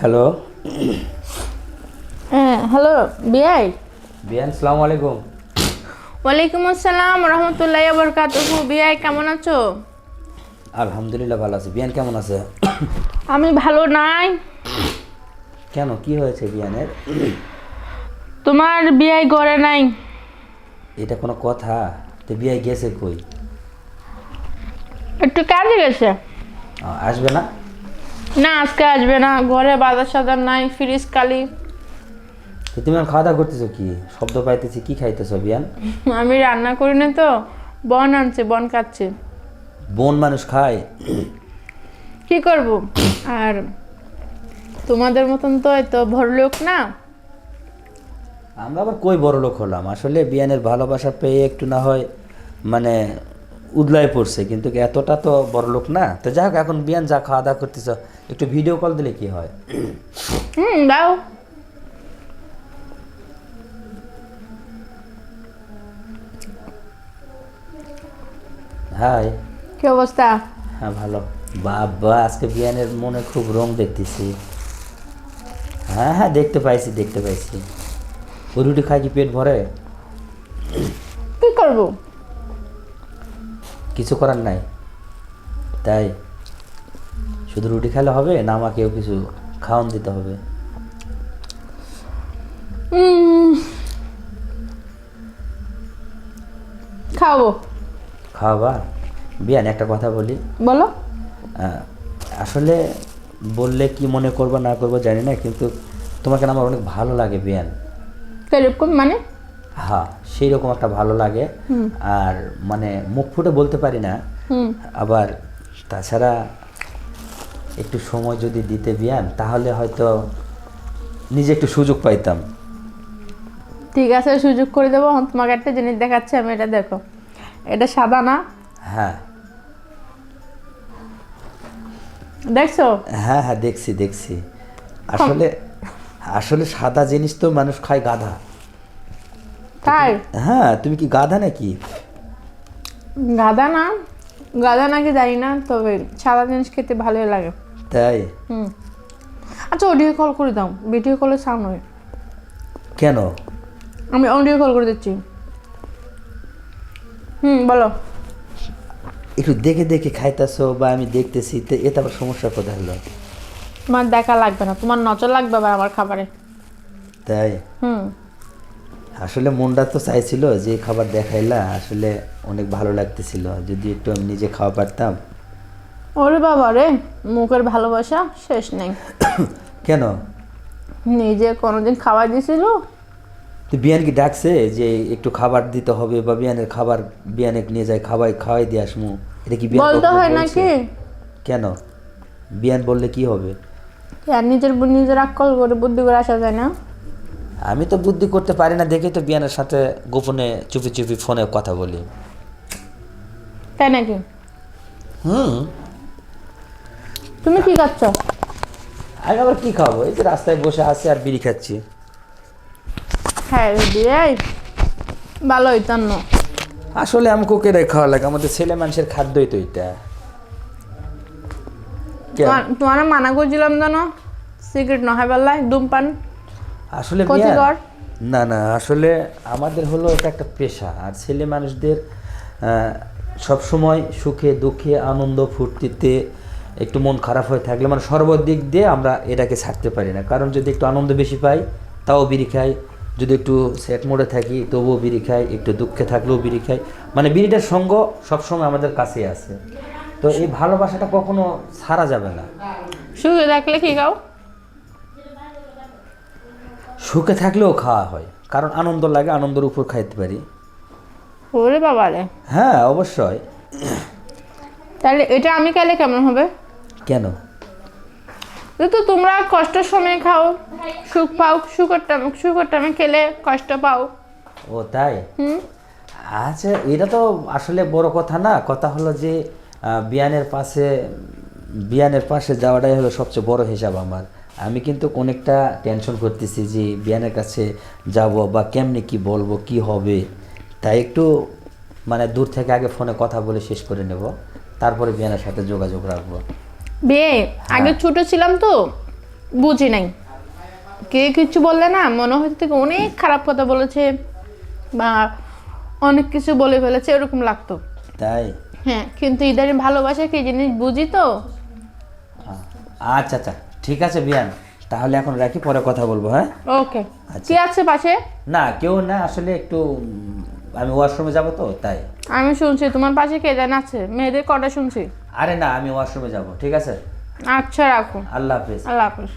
Hello. হ্যাঁ hello বিআই বিয়ান সালাম আলাইকুম। ওয়ালাইকুম আসসালাম রহমতুল্লাহ বরকাতুহু। বিআই কেমন আছো? আলহামদুলিল্লাহ ভালো আছে। বিয়ান কেমন আছে? আমি ভালো নাই। কেন? কি হয়েছে বিয়ানের? তোমার বিআই ঘরে নাই। এটা কোনো কথা? তো বিয়াই গেছে কই? একটু কাজে গেছে। আসবে না? না আজকে আসবে না। ঘরে বাজার সাজার নাই ফ্রিজ কালি তো তুমি এখন খাওয়া দাওয়া করতেছো কি? শব্দ পাইতেছি কি খাইতেছো বিয়ান? আমি রান্না করি না তো। বন আনছে বন কাটছে বোন মানুষ খায়? কি করব? আর তোমাদের মতন তো এত ভরলোক না। আমরা আবার কই বড় লোক হলাম? আসলে বিয়ানের ভালোবাসা পেয়ে একটু না হয় মানে উদলায় পড়ছে। কিন্তু এতটা তো বড় লোক না। তো যাই হোক এখন বিয়ান যা খাওয়া দাওয়া করতেছ একটু ভিডিও কল দিলে কি হয়? হুম দাও। হাই কি অবস্থা? হ্যাঁ ভালো। বাবা আজকে বিয়ানের মনে খুব রং দেখতেছি। হ্যাঁ হ্যাঁ দেখতে পাইছি দেখতে পাইছি। ওই রুটি খাই কি পেট ভরে? কি করব? কিছু করার নাই। তাই। শুধু রুটি খেলে হবে না আমাকেও কিছু খাওয়ান দিতে হবে? খাব খাওয়াবা। বিয়ান একটা কথা বলি। বলো। আসলে বললে কি মনে করব না করব জানি না কিন্তু তোমাকে আমার অনেক ভালো লাগে বিয়ান। কীরকম মানে? হ্যাঁ সেই রকম একটা ভালো লাগে। আর মানে মুখ ফুটে বলতে পারি না। আবার তাছাড়া একটু সময় যদি দিতে বিয়ান তাহলে হয়তো নিজে একটু সুযোগ পাইতাম। ঠিক আছে সুযোগ করে দেবো। তোমাকে একটা জিনিস দেখাচ্ছি আমি এটা দেখো। এটা সাদা না? হ্যাঁ। দেখছ? হ্যাঁ হ্যাঁ দেখছি দেখছি। আসলে আসলে সাদা জিনিস তো মানুষ খায় গাধা। তাই? হ্যাঁ তুমি কি গাধা নাকি? গাধা না। গাধা নাকি জানি না তবে সাদা জিনিস খেতে ভালোই লাগে। তাই? হুম। আচ্ছা অডিও কল করে দাও। ভিডিও কলে সাউন্ড হয়। কেন? আমি অডিও কল করে দিচ্ছি। হুম বলো। একটু দেখে দেখে খাইতেছো বা আমি দেখতেছি তো এটা আবার সমস্যা কোথায় হলো? তোমার দেখা লাগবে না। তোমার নজর লাগবে আবার আমার খাবারে। তাই? হুম। আসলে মনটা তো চাইছিল যে খাবার দেখাইলা আসলে অনেক ভালো লাগতেছিল। যদি একটু আমি নিজে খাওয়া পারতাম। ওরে বাবা রে মুখের ভালোবাসা শেষ নেই। কেন? নিজে কোনোদিন খাওয়াই দিছিল তো বিয়ান কি ডাকছে যে একটু খাবার দিতে হবে বা বিয়ানের খাবার বিয়ানে নিয়ে যায় খাওয়াই খাওয়াই দিয়ে আসমু। এটা কি বলতে হয় নাকি? কেন? বিয়ান বললে কি হবে? আর নিজের বু- নিজের আক্কল করে বুদ্ধি করে আসা যায় না। আমি তো বুদ্ধি করতে পারি না দেখে তো বিয়ানের সাথে গোপনে চুপি চুপি ফোনে কথা বলি। তাই নাকি? হুম। তুমি কি খাচ্ছ? আমি আবার কি খাব? এই যে রাস্তায় বসে আছি আর বিড়ি খাচ্ছি। হ্যাঁ ভালো হইতাম না। আসলে আমাকে খাওয়া লাগে আমাদের ছেলে মানুষের খাদ্যই তো এটা। তোমার- মানা করছিলাম জানো? সিগারেট নয় বেলায় ধূমপান। আসলে ক্ষতিকর? না না আসলে আমাদের হলো এটা একটা পেশা আর ছেলে মানুষদের সব সময় সুখে দুঃখে আনন্দ ফুর্তিতে একটু মন খারাপ হয়ে থাকলে মানে সর্বদিক দিয়ে আমরা এটাকে ছাড়তে পারি না। কারণ যদি একটু আনন্দ বেশি পাই তাও বিড়ি খাই। যদি একটু সেট মোডে থাকি তবুও বিড়ি খাই। একটু দুঃখে থাকলেও বিড়ি খাই। মানে বিড়িটার সঙ্গ সবসময় আমাদের কাছেই আছে। তো এই ভালোবাসাটা কখনো ছাড়া যাবে না। সুখে থাকলে কি খাও? সুখে থাকলেও খাওয়া হয়। কারণ আনন্দ লাগে আনন্দের উপর খাইতে পারি। ওরে বাবা রে হ্যাঁ অবশ্যই। তাহলে এটা আমি খাইলে কেমন হবে? কেন? তো তোমরা কষ্টের সময় খাও সুখ পাও সুখের টাইমে খেলে কষ্ট পাও। ও তাই? আচ্ছা এটা তো আসলে বড় কথা না। কথা হলো যে বিয়ানের পাশে বিয়ানের পাশে যাওয়াটাই হলো সবচেয়ে বড় হিসাব আমার। আমি কিন্তু অনেকটা টেনশন করতেছি যে বিয়ানের কাছে যাব বা কেমনি কি বলব কি হবে? তাই একটু মানে দূর থেকে আগে ফোনে কথা বলে শেষ করে নেব। তারপরে বিয়ানের সাথে যোগাযোগ রাখব। বিয়ে আগে ছোট ছিলাম তো বুঝি নাই। কে কিছু বললে না মনে হচ্ছে থেকে অনেক খারাপ কথা বলেছে বা অনেক কিছু বলে ফেলেছে এরকম লাগতো। তাই? হ্যাঁ কিন্তু ইদানিং ভালোবাসা কি জিনিস বুঝি তো? আচ্ছা আচ্ছা ঠিক আছে বিয়ান। তাহলে এখন রাখি পরে কথা বলব হ্যাঁ? ওকে। আচ্ছা। কি আছে পাশে? না কেউ না আসলে একটু আমি ওয়াশরুমে যাব তো তাই। আমি শুনছি তোমার পাশে কে জান আছে? মেয়েদের কটা শুনছি? আরে না আমি ওয়াশরুমে যাব ঠিক আছে? আচ্ছা রাখো। আল্লাহ হাফেজ। আল্লাহ হাফিজ।